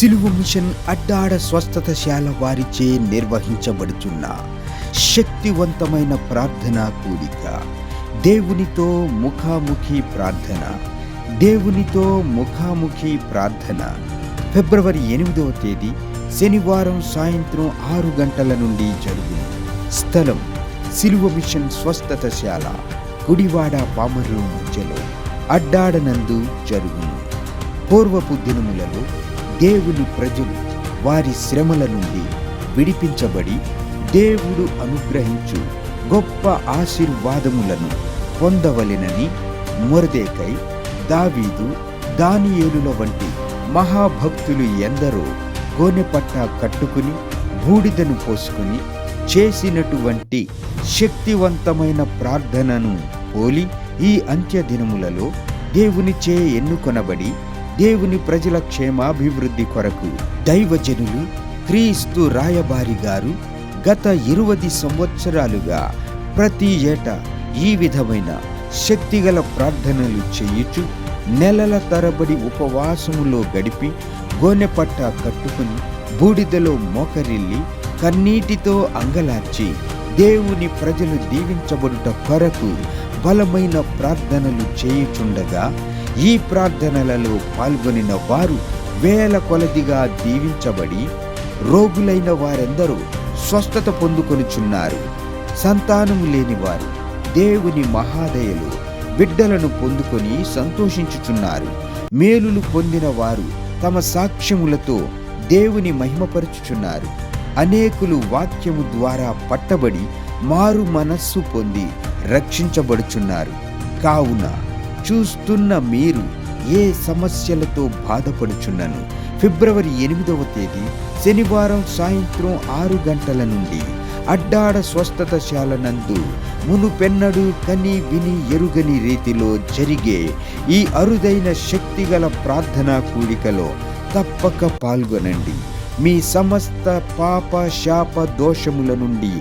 సిలువ మిషన్ అడ్డాడ స్వస్థతశాల వారిచే నిర్వహించబడుచున్న శక్తివంతమైన ప్రార్థన కూడిక. దేవునితో ముఖాముఖి ప్రార్థన. దేవునితో ముఖాముఖి ప్రార్థన. ఫిబ్రవరి ఎనిమిదవ తేదీ శనివారం సాయంత్రం ఆరు గంటల నుండి జరుగును. స్థలం సిలువ మిషన్ స్వస్థతశాల గుడివాడ పామర్లు మధ్యలో అడ్డాడనందు జరుగును. పూర్వపు దినములలో దేవుని ప్రజలు వారి శ్రమల నుండి విడిపించబడి దేవుడు అనుగ్రహించు గొప్ప ఆశీర్వాదములను పొందవలెనని మొరదేకై దావీదు దానియేలుల వంటి మహాభక్తులు ఎందరో గోనెపట్ట కట్టుకుని బూడిదను పోసుకుని చేసినటువంటి శక్తివంతమైన ప్రార్థనను పోలి ఈ అంత్య దినములలో దేవునిచే ఎన్నుకొనబడి దేవుని ప్రజల క్షేమాభివృద్ధి కొరకు దైవజనులు క్రీస్తు రాయబారి గారు గత ఇరువది సంవత్సరాలుగా ప్రతి ఏటా ఈ విధమైన శక్తిగల ప్రార్థనలు చేయుచు నెలల తరబడి ఉపవాసములో గడిపి గోనెపట్ట కట్టుకుని బూడిదలో మోకరిల్లి కన్నీటితో అంగలార్చి దేవుని ప్రజలు దీవించబడుట కొరకు బలమైన ప్రార్థనలు చేయుచుండగా ఈ ప్రార్థనలలో పాల్గొనిన వారు వేల కొలదిగా దీవించబడి రోగులైన వారెందరూ స్వస్థత పొందుకొనుచున్నారు. సంతానము లేని వారు దేవుని మహాదయలు బిడ్డలను పొందుకొని సంతోషించుచున్నారు. మేలులు పొందిన వారు తమ సాక్ష్యములతో దేవుని మహిమపరుచుచున్నారు. అనేకులు వాక్యము ద్వారా పట్టబడి మారు మనస్సు పొంది రక్షించబడుచున్నారు. కావున చూస్తున్న మీరు ఏ సమస్యలతో బాధపడుచున్నను? ఫిబ్రవరి ఎనిమిదవ తేదీ శనివారం సాయంత్రం ఆరు గంటల నుండి అడ్డాడ స్వస్థతశాల నందు మునుపెన్నడు కని విని ఎరుగని రీతిలో జరిగే ఈ అరుదైన శక్తిగల ప్రార్థనా కూడికలో తప్పక పాల్గొనండి. మీ సమస్త పాప శాప దోషముల నుండి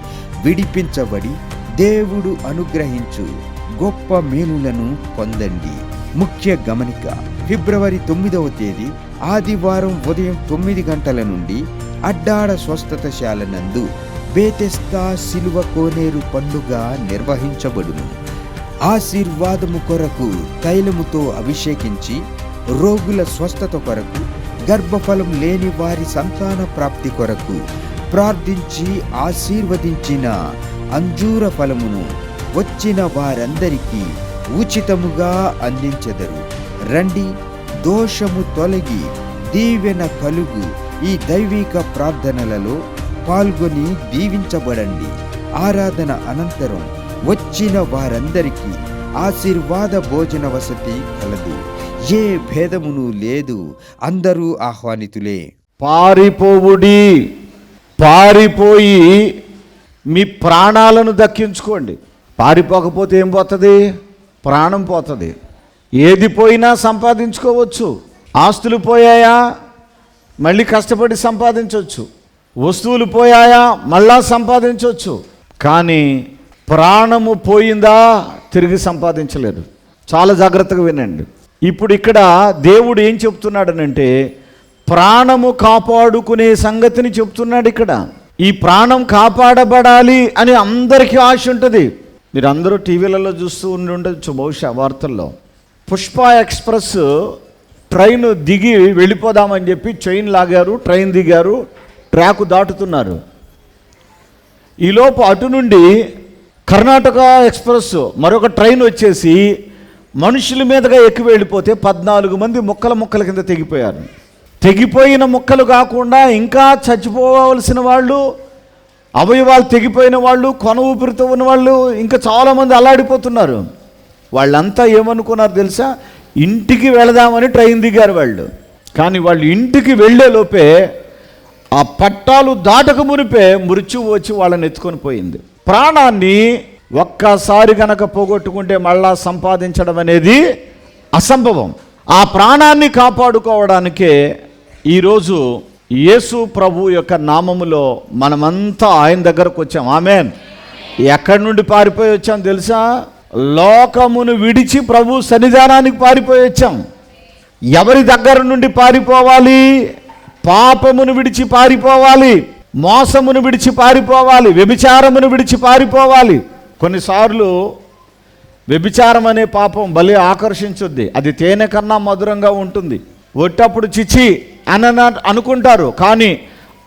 విడిపించబడి దేవుడు అనుగ్రహించు. గొప్ప మేలులను పొందండి. ముఖ్య గమనిక ఫిబ్రవరి తొమ్మిదవ తేదీ ఆదివారం ఉదయం తొమ్మిది గంటల నుండి అడ్డాడ స్వస్థతశాల నందు బేతెస్తా సిలువ కోనేరు పండుగ నిర్వహించబడును. ఆశీర్వాదము కొరకు తైలముతో అభిషేకించి రోగుల స్వస్థత కొరకు గర్భఫలం లేని వారి సంతాన ప్రాప్తి కొరకు ప్రార్థించి ఆశీర్వదించిన అంజూర ఫలమును వచ్చిన వారందరికీ ఉచితముగా అందించెదరు. రండి దోషము తొలగి దీవెన కలుగు ఈ దైవిక ప్రార్థనలలో పాల్గొని దీవించబడండి. ఆరాధన అనంతరం వచ్చిన వారందరికీ ఆశీర్వాద భోజన వసతి కలదు. ఏ భేదమును లేదు అందరూ ఆహ్వానితులే. పారిపోవుడి పారిపోయి మీ ప్రాణాలను దక్కించుకోండి. పారిపోకపోతే ఏం పోతుంది? ప్రాణం పోతుంది. ఏది పోయినా సంపాదించుకోవచ్చు. ఆస్తులు పోయాయా? మళ్ళీ కష్టపడి సంపాదించవచ్చు వస్తువులు పోయాయా? మళ్ళా సంపాదించవచ్చు కానీ ప్రాణము పోయిందా? తిరిగి సంపాదించలేదు. చాలా జాగ్రత్తగా వినండి. ఇప్పుడు ఇక్కడ దేవుడు ఏం చెప్తున్నాడనంటే ప్రాణము కాపాడుకునే సంగతిని చెప్తున్నాడు ఇక్కడ. ఈ ప్రాణం కాపాడబడాలి అని అందరికీ ఆశ ఉంటుంది. మీరు అందరూ టీవీలలో చూస్తూ ఉండి ఉండొచ్చు బహుశా వార్తల్లో. పుష్ప ఎక్స్ప్రెస్ ట్రైన్ దిగి వెళ్ళిపోదామని చెప్పి చైన్ లాగారు ట్రైన్ దిగారు ట్రాక్ దాటుతున్నారు. ఈలోపు అటు నుండి కర్ణాటక ఎక్స్ప్రెస్ మరొక ట్రైన్ వచ్చేసి మనుషుల మీదుగా ఎక్కి వెళ్ళిపోతే పద్నాలుగు మంది ముక్కల ముక్కల కింద తెగిపోయారు. తెగిపోయిన ముక్కలు కాకుండా ఇంకా చచ్చిపోవలసిన వాళ్ళు అవయవాలు తెగిపోయిన వాళ్ళు కొన ఊపిరితో ఉన్న వాళ్ళు ఇంకా చాలామంది అల్లాడిపోతున్నారు. వాళ్ళంతా ఏమనుకున్నారు తెలుసా? ఇంటికి వెళదామని ట్రైన్ దిగారు వాళ్ళు. కానీ వాళ్ళు ఇంటికి వెళ్ళే లోపే ఆ పట్టాలు దాటక మునిపే మృత్యువు వచ్చి వాళ్ళని ఎత్తుకొని పోయింది. ప్రాణాన్ని ఒక్కసారి గనక పోగొట్టుకుంటే మళ్ళా సంపాదించడం అనేది అసంభవం. ఆ ప్రాణాన్ని కాపాడుకోవడానికే ఈరోజు యేసు ప్రభు యొక్క నామములో మనమంతా ఆయన దగ్గరకు వచ్చాం. ఆమెన్. ఎక్కడి నుండి పారిపోయి వచ్చాం తెలుసా? లోకమును విడిచి ప్రభు సన్నిధానానికి పారిపోయి వచ్చాం. ఎవరి దగ్గర నుండి పారిపోవాలి? పాపమును విడిచి పారిపోవాలి. మోసమును విడిచి పారిపోవాలి. వ్యభిచారమును విడిచి పారిపోవాలి. కొన్నిసార్లు వ్యభిచారం అనే పాపం భలే ఆకర్షించుద్ది. అది తేనె కన్నా మధురంగా ఉంటుంది. ఒట్టప్పుడు చిచి అని అనుకుంటారు. కానీ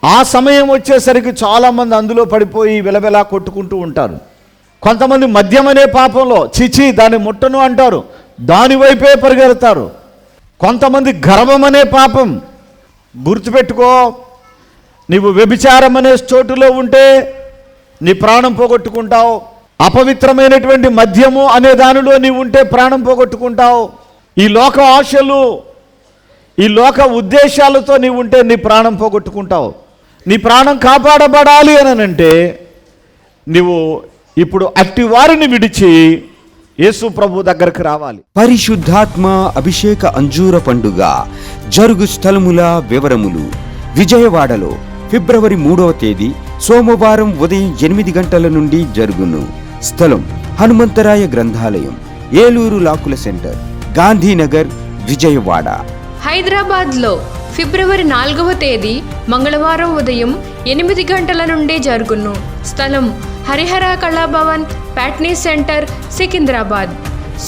ఆ సమయం వచ్చేసరికి చాలామంది అందులో పడిపోయి విలవిలా కొట్టుకుంటూ ఉంటారు. కొంతమంది మద్యం అనే పాపంలో చిచి దాని ముట్టను అంటారు. దాని వైపే పరిగెడతారు. కొంతమంది గర్వం అనే పాపం. గుర్తుపెట్టుకో నీవు వ్యభిచారం అనే చోటులో ఉంటే నీ ప్రాణం పోగొట్టుకుంటావు. అపవిత్రమైనటువంటి మద్యము అనే దానిలో నీవు ఉంటే ప్రాణం పోగొట్టుకుంటావు. ఈ లోక ఆశలు ఈ లోక ఉద్దేశాలతో నీవు ఉంటే నీ ప్రాణం పోగొట్టుకుంటావు. నీ ప్రాణం కాపాడబడాలి అని అంటే నీవు ఇప్పుడు అట్టి వారిని విడిచి యేసు ప్రభు దగ్గరకు రావాలి. పరిశుద్ధాత్మ అభిషేక అంజూర పండుగ జరుగు స్థలముల వివరములు విజయవాడలో ఫిబ్రవరి మూడవ తేదీ సోమవారం ఉదయం ఎనిమిది గంటల నుండి జరుగును. స్థలం హనుమంతరాయ గ్రంథాలయం ఏలూరు లాకుల సెంటర్ గాంధీనగర్ విజయవాడ. హైదరాబాద్లో ఫిబ్రవరి నాలుగవ తేదీ మంగళవారం ఉదయం ఎనిమిది గంటల నుండి జరుగును. స్థలం హరిహర కళాభవన్ ప్యాట్నీ సెంటర్ సికింద్రాబాద్.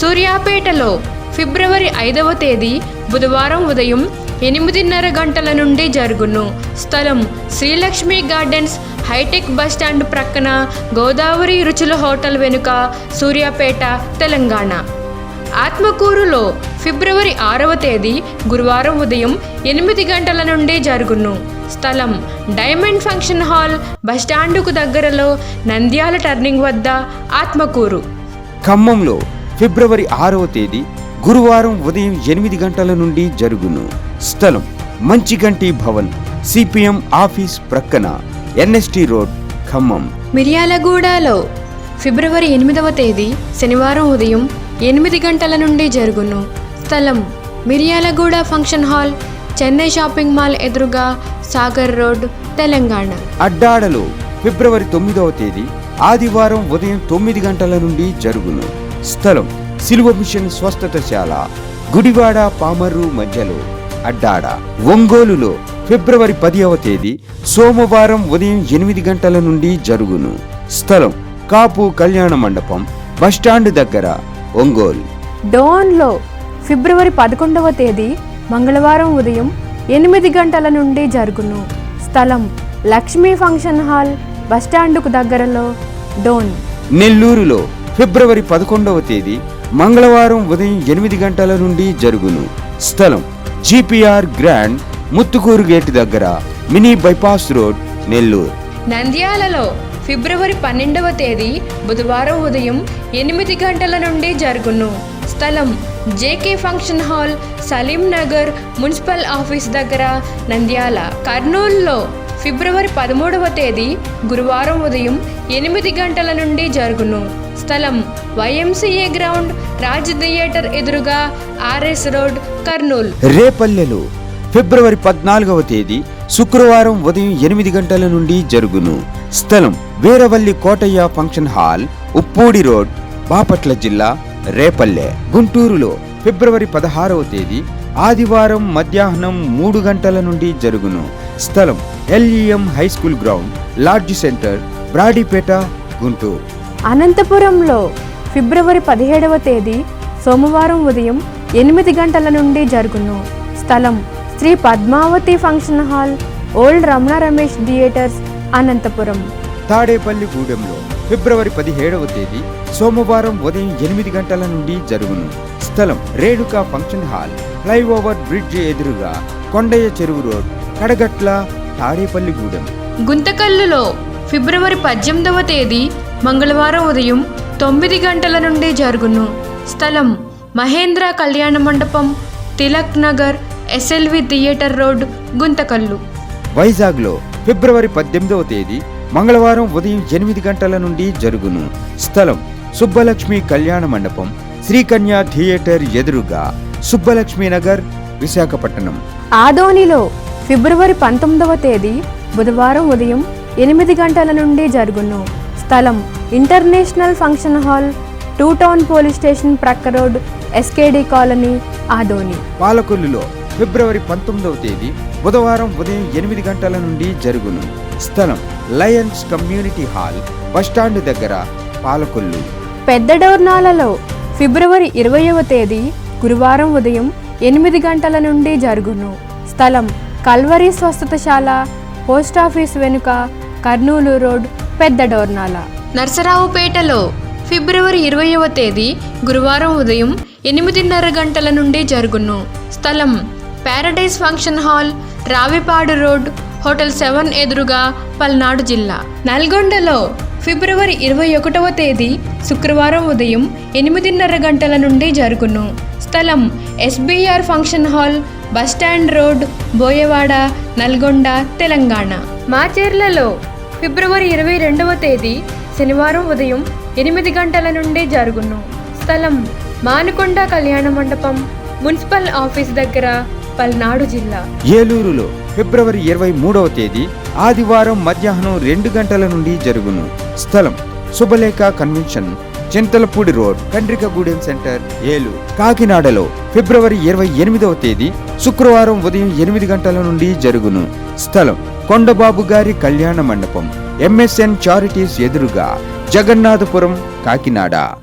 సూర్యాపేటలో ఫిబ్రవరి ఐదవ తేదీ బుధవారం ఉదయం ఎనిమిదిన్నర గంటల నుండి జరుగును. స్థలం శ్రీలక్ష్మి గార్డెన్స్ హైటెక్ బస్టాండ్ ప్రక్కన గోదావరి రుచుల హోటల్ వెనుక సూర్యాపేట తెలంగాణ. ఆత్మకూరులో ఫిబ్రవరి ఆరవ తేదీ గురువారం ఉదయం ఎనిమిది గంటల నుండి జరుగును. స్థలం డైమండ్ ఫంక్షన్ హాల్ బస్టాండుకు దగ్గరలో నంద్యాల టర్నింగ్ వద్ద ఆత్మకూరు. ఖమ్మంలో ఫిబ్రవరి ఆరవ తేదీ గురువారం ఉదయం ఎనిమిది గంటల నుండి జరుగును. స్థలం మంచిగంటి భవన్ సిపిఎం ఆఫీస్ ప్రక్కన ఎన్ఎస్టి రోడ్ ఖమ్మం. మిర్యాలగూడలో ఫిబ్రవరి ఎనిమిదవ తేదీ శనివారం ఉదయం ఎనిమిది గంటల నుండి జరుగును. స్థలం Miryalaguda function hall Chennai shopping mall ఎదురుగా సాగర్ రోడ్ తెలంగాణ. అడ్డాడలో ఫిబ్రవరి తొమ్మిదవ తేదీ ఆదివారం ఉదయం తొమ్మిది గంటల నుండి జరుగును. స్థలం సిలువ మిషన్ స్వస్థతశాల గుడివాడ పామర్రు మధ్యలో అడ్డాడ. ఒంగోలులో ఫిబ్రవరి పదివ తేదీ సోమవారం ఉదయం ఎనిమిది గంటల నుండి జరుగును. స్థలం కాపు కళ్యాణ మండపం బస్టాండ్ దగ్గర ఒంగోలు. డోన్లో ఫిబ్రవరి పదకొండవ తేదీ మంగళవారం ఉదయం ఎనిమిది గంటల నుండి జరుగును. స్థలం లక్ష్మీ ఫంక్షన్ హాల్ బస్టాండుకు దగ్గరలో డోన్. నెల్లూరులో ఫిబ్రవరి పదకొండవ తేదీ మంగళవారం ఉదయం ఎనిమిది గంటల నుండి జరుగును. స్థలం జిపిఆర్ గ్రాండ్ ముత్తుకూరు గేట్ దగ్గర మినీ బైపాస్ రోడ్ నెల్లూరు. నంద్యాలలో ఫిబ్రవరి పన్నెండవ తేదీ బుధవారం ఉదయం ఎనిమిది గంటల నుండి జరుగును. స్థలం JK function hall Saleem Nagar municipal office దగ్గర నంద్యాల. కర్నూలులో ఫిబ్రవరి పదమూడవ తేదీ గురువారం ఉదయం ఎనిమిది గంటల నుండి జరుగును. స్థలం వైఎంసీఏ గ్రౌండ్ రాజ్ థియేటర్ ఎదురుగా ఆర్ఎస్ రోడ్ కర్నూలు. రేపల్లెలో ఫిబ్రవరి పద్నాలుగవ తేదీ శుక్రవారం ఉదయం ఎనిమిది గంటల నుండి జరుగును. స్థలం Veeravalli Kotaiah function hall Uppudi road Bapatla జిల్లా రేపల్లె గుంటూరులో ఫిబ్రవరి పదహారవ తేదీ ఆదివారం మధ్యాహ్నం మూడు గంటల నుండి జరుగును. స్థలం LEM high school ground lodge centre Brodipet Guntur. అనంతపురంలో ఫిబ్రవరి పదిహేడవ తేదీ సోమవారం ఉదయం ఎనిమిది గంటల నుండి జరుగును. స్థలం Shri Padmavathi function hall old Ramana Ramesh theatres Anantapur. తాడేపల్లిగూడెంలో ఫిబ్రవరి పదిహేడవ తేదీ సోమవారం ఉదయం ఎనిమిది గంటల నుండి జరుగును. స్థలం Renuka function hall flyover bridge ఎదురుగా కొండయ్య చెరువు రోడ్ కడగట్ల తాడేపల్లిగూడెం గుంతకల్లులో ఫిబ్రవరి పద్దెనిమిదవ తేదీ మంగళవారం ఉదయం తొమ్మిది గంటల నుండి జరుగును. స్థలం Mahendra Kalyana Mandapam Tilak Nagar SLV theatre road Guntakal. వైజాగ్లో ఫిబ్రవరి పద్దెనిమిదవ తేదీ మంగళవారం ఉదయం ఎనిమిది గంటల నుండి జరుగును. స్థలం సుబ్బలక్ష్మి కళ్యాణ మండపం శ్రీకన్య థియేటర్ ఎదురుగా సుబ్బలక్ష్మి నగర్ విశాఖపట్నం. ఆదోనిలో ఫిబ్రవరి పంతొమ్మిదవ తేదీ బుధవారం ఉదయం ఎనిమిది గంటల నుండి జరుగును. స్థలం international function hall two town police station ప్రక్క రోడ్ ఎస్కేడి కాలనీ ఆదోని. పాలకొల్లులో ఫిబ్రవరి పంతొమ్మిదవ తేదీ బుధవారం ఉదయం ఎనిమిది గంటల నుండి జరుగును. స్థలం లయన్స్ కమ్యూనిటీ హాల్ బస్టాండ్ దగ్గర పాలకొల్లు. పెద్ద డోర్నాలలో ఫిబ్రవరి ఇరవైవ తేదీ గురువారం ఉదయం ఎనిమిది గంటల నుండి జరుగును. స్థలం కల్వరి స్వస్థతశాల పోస్టాఫీస్ వెనుక కర్నూలు రోడ్ పెద్ద డోర్నాల. నర్సరావుపేటలో ఫిబ్రవరి ఇరవైవ తేదీ గురువారం ఉదయం ఎనిమిదిన్నర గంటల నుండి జరుగును. స్థలం paradise function hall Ravipadu road hotel seven ఎదురుగా పల్నాడు జిల్లా. నల్గొండలో ఫిబ్రవరి ఇరవై ఒకటవ తేదీ శుక్రవారం ఉదయం ఎనిమిదిన్నర గంటల నుండి జరుగును. స్థలం SBR function hall bus stand road Boyavada Nalgonda Telangana. మాచేర్లలో ఫిబ్రవరి ఇరవై రెండవ తేదీ శనివారం ఉదయం ఎనిమిది గంటల నుండి జరుగును. స్థలం మానుకొండ కళ్యాణ మండపం మున్సిపల్ ఆఫీస్ దగ్గర పల్నాడు జిల్లా. ఏలూరులో ఫిబ్రవరి ఇరవై మూడవ తేదీ ఆదివారం మధ్యాహ్నం రెండు గంటల నుండి జరుగును. స్థలం Subhalekha convention Chintalapudi road Kandrikagudem centre Eluru. కాకినాడలో ఫిబ్రవరి ఇరవై ఎనిమిదవ తేదీ శుక్రవారం ఉదయం ఎనిమిది గంటల నుండి జరుగును. స్థలం కొండబాబు గారి కళ్యాణ మండపం ఎంఎస్ఎన్ చారిటీస్ ఎదురుగా జగన్నాథపురం కాకినాడ.